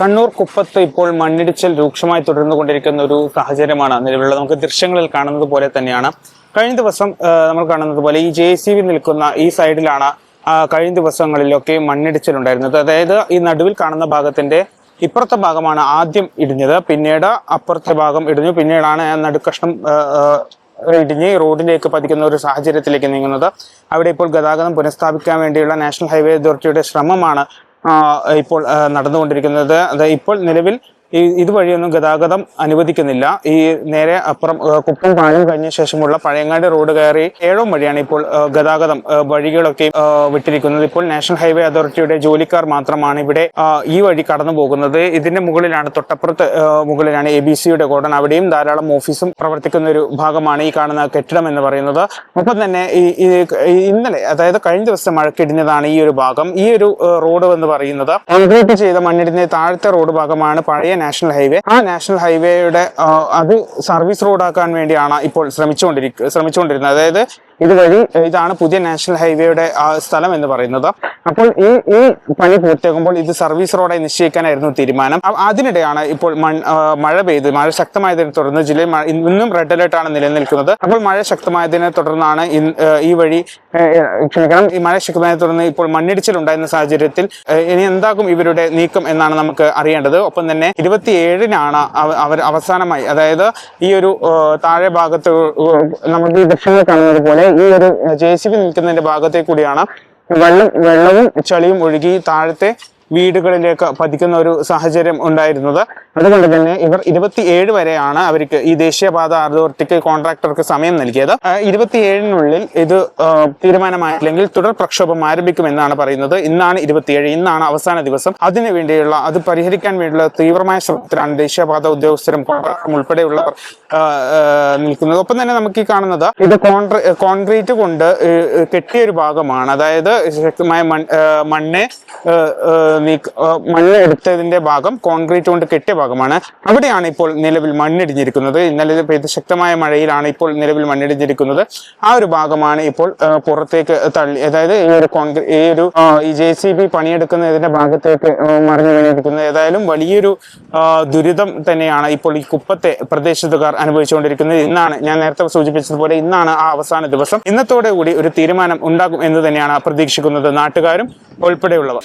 കണ്ണൂർ കുപ്പത്ത് ഇപ്പോൾ മണ്ണിടിച്ചിൽ രൂക്ഷമായി തുടർന്നു കൊണ്ടിരിക്കുന്ന ഒരു സാഹചര്യമാണ് നിലവിലുള്ള നമുക്ക് ദൃശ്യങ്ങളിൽ കാണുന്നത് പോലെ തന്നെയാണ്. കഴിഞ്ഞ ദിവസം നമ്മൾ കാണുന്നത് പോലെ ഈ ജെ സി ബി നിൽക്കുന്ന ഈ സൈഡിലാണ് കഴിഞ്ഞ ദിവസങ്ങളിലൊക്കെ മണ്ണിടിച്ചിൽ ഉണ്ടായിരുന്നത്. അതായത് ഈ നടുവിൽ കാണുന്ന ഭാഗത്തിന്റെ ഇപ്പുറത്തെ ഭാഗമാണ് ആദ്യം ഇടിഞ്ഞത്. പിന്നീട് അപ്പുറത്തെ ഭാഗം ഇടിഞ്ഞു. പിന്നീടാണ് നടുക്കഷ്ണം ഇടിഞ്ഞ് റോഡിലേക്ക് പതിക്കുന്ന ഒരു സാഹചര്യത്തിലേക്ക് നീങ്ങുന്നത്. അവിടെ ഇപ്പോൾ ഗതാഗതം പുനഃസ്ഥാപിക്കാൻ വേണ്ടിയുള്ള നാഷണൽ ഹൈവേ അതോറിറ്റിയുടെ ശ്രമമാണ് ഇപ്പോൾ നടന്നുകൊണ്ടിരിക്കുന്നത്. അത് ഇപ്പോൾ നിലവിൽ ഈ ഇതുവഴിയൊന്നും ഗതാഗതം അനുവദിക്കുന്നില്ല. ഈ നേരെ അപ്പുറം കുപ്പം പാലം കഴിഞ്ഞ ശേഷമുള്ള പഴയങ്ങാടി റോഡ് കയറി ഏഴോം വഴിയാണ് ഇപ്പോൾ ഗതാഗതം വഴികളൊക്കെ വിട്ടിരിക്കുന്നത്. ഇപ്പോൾ നാഷണൽ ഹൈവേ അതോറിറ്റിയുടെ ജോലിക്കാർ മാത്രമാണ് ഇവിടെ ഈ വഴി കടന്നു പോകുന്നത്. ഇതിന്റെ മുകളിലാണ് തൊട്ടപ്പുറത്ത് മുകളിലാണ് എ ബി സിയുടെ ഗോഡൻ അവിടെയും ധാരാളം ഓഫീസും പ്രവർത്തിക്കുന്ന ഒരു ഭാഗമാണ് ഈ കാണുന്ന കെട്ടിടം എന്ന് പറയുന്നത്. ഒപ്പം തന്നെ ഈ ഇന്നലെ അതായത് കഴിഞ്ഞ ദിവസം മഴക്കിടിഞ്ഞതാണ് ഈ ഒരു ഭാഗം. ഈ ഒരു റോഡ് എന്ന് പറയുന്നത്. കോൺക്രീറ്റ് ചെയ്ത മണ്ണിടിഞ്ഞ താഴത്തെ റോഡ് ഭാഗമാണ് പഴയ നാഷണൽ ഹൈവേ ആ നാഷണൽ ഹൈവേയുടെ അത് സർവീസ് റോഡാക്കാൻ വേണ്ടിയാണ് ഇപ്പോൾ ശ്രമിച്ചുകൊണ്ടിരിക്കുക ശ്രമിച്ചുകൊണ്ടിരുന്നത്. അതായത് ഇതുവഴി ഇതാണ് പുതിയ നാഷണൽ ഹൈവേയുടെ സ്ഥലം എന്ന് പറയുന്നത്. അപ്പോൾ ഈ ഈ പണി പൂർത്തിയാക്കുമ്പോൾ ഇത് സർവീസ് റോഡായി നിശ്ചയിക്കാനായിരുന്നു തീരുമാനം. അതിനിടെയാണ് ഇപ്പോൾ മഴ പെയ്ത് മഴ ശക്തമായതിനെ തുടർന്ന് ജില്ലയിൽ ഇന്നും റെഡ് അലേർട്ട് ആണ് നിലനിൽക്കുന്നത്. അപ്പോൾ മഴ ശക്തമായതിനെ തുടർന്നാണ് ഈ വഴി ക്ഷമിക്കണം ഈ മഴ ശക്തമായതിനെ തുടർന്ന് ഇപ്പോൾ മണ്ണിടിച്ചിൽ ഉണ്ടായിരുന്ന സാഹചര്യത്തിൽ ഇനി എന്താകും ഇവരുടെ നീക്കം എന്നാണ് നമുക്ക് അറിയേണ്ടത്. ഒപ്പം തന്നെ ഇരുപത്തിയേഴിനാണ് അവ- അവർ അവസാനമായി അതായത് ഈ ഒരു താഴെ ഭാഗത്ത് നമുക്ക് ഈ ദൃശ്യങ്ങൾ കാണുന്നത് പോലെ ഈ ഒരു ജെ സി ബി നിൽക്കുന്നതിന്റെ ഭാഗത്തെ കൂടിയാണ് വെള്ളം വെള്ളവും ചളിയും ഒഴുകി താഴത്തെ വീടുകളിലേക്ക് പതിക്കുന്ന ഒരു സാഹചര്യം ഉണ്ടായിരുന്നത്. അതുകൊണ്ട് തന്നെ ഇവർ ഇരുപത്തിയേഴ് വരെയാണ് അവർക്ക് ഈ ദേശീയപാത അതോറിറ്റിക്ക് കോൺട്രാക്ടർക്ക് സമയം നൽകിയത്. ഇരുപത്തിയേഴിനുള്ളിൽ ഇത് തീരുമാനമായില്ലെങ്കിൽ തുടർ പ്രക്ഷോഭം ആരംഭിക്കുമെന്നാണ് പറയുന്നത്. ഇന്നാണ് ഇരുപത്തിയേഴ് ഇന്നാണ് അവസാന ദിവസം. അതിനു വേണ്ടിയുള്ള അത് പരിഹരിക്കാൻ വേണ്ടിയുള്ള തീവ്രമായ ശ്രമത്തിലാണ് ദേശീയപാത ഉദ്യോഗസ്ഥരും കോൺട്രാക്ടറും ഉൾപ്പെടെയുള്ളവർ നിൽക്കുന്നത്. ഒപ്പം തന്നെ നമുക്ക് ഈ കാണുന്നത് ഇത് കോൺക്രീറ്റ് കൊണ്ട് കെട്ടിയ ഒരു ഭാഗമാണ്. അതായത് ശക്തമായ മണ്ണ് മണ്ണ് എടുത്തതിന്റെ ഭാഗം കോൺക്രീറ്റ് കൊണ്ട് കെട്ടിയ ഭാഗമാണ്. അവിടെയാണ് ഇപ്പോൾ നിലവിൽ മണ്ണിടിഞ്ഞിരിക്കുന്നത്. ഇന്നലെ പെയ്ത ശക്തമായ മഴയിലാണ് ഇപ്പോൾ നിലവിൽ മണ്ണിടിഞ്ഞിരിക്കുന്നത്. ആ ഒരു ഭാഗമാണ് ഇപ്പോൾ പുറത്തേക്ക് തള്ളി അതായത് ഈ ഒരു കോൺക്രീറ്റ് ഈ ഒരു ഈ ജെ സി ബി പണിയെടുക്കുന്നതിന്റെ ഭാഗത്തേക്ക് മറിഞ്ഞു വീണിരിക്കുന്നത്. ഏതായാലും വലിയൊരു ദുരിതം തന്നെയാണ് ഇപ്പോൾ ഈ കുപ്പത്തെ പ്രദേശത്തുകാർ അനുഭവിച്ചുകൊണ്ടിരിക്കുന്നത്. ഇന്നാണ് ഞാൻ നേരത്തെ സൂചിപ്പിച്ചതുപോലെ ഇന്നാണ് ആ അവസാന ദിവസം. ഇന്നത്തോടെ കൂടി ഒരു തീരുമാനം ഉണ്ടാകും എന്ന് തന്നെയാണ് പ്രതീക്ഷിക്കുന്നത് നാട്ടുകാരും ഉൾപ്പെടെയുള്ളവർ.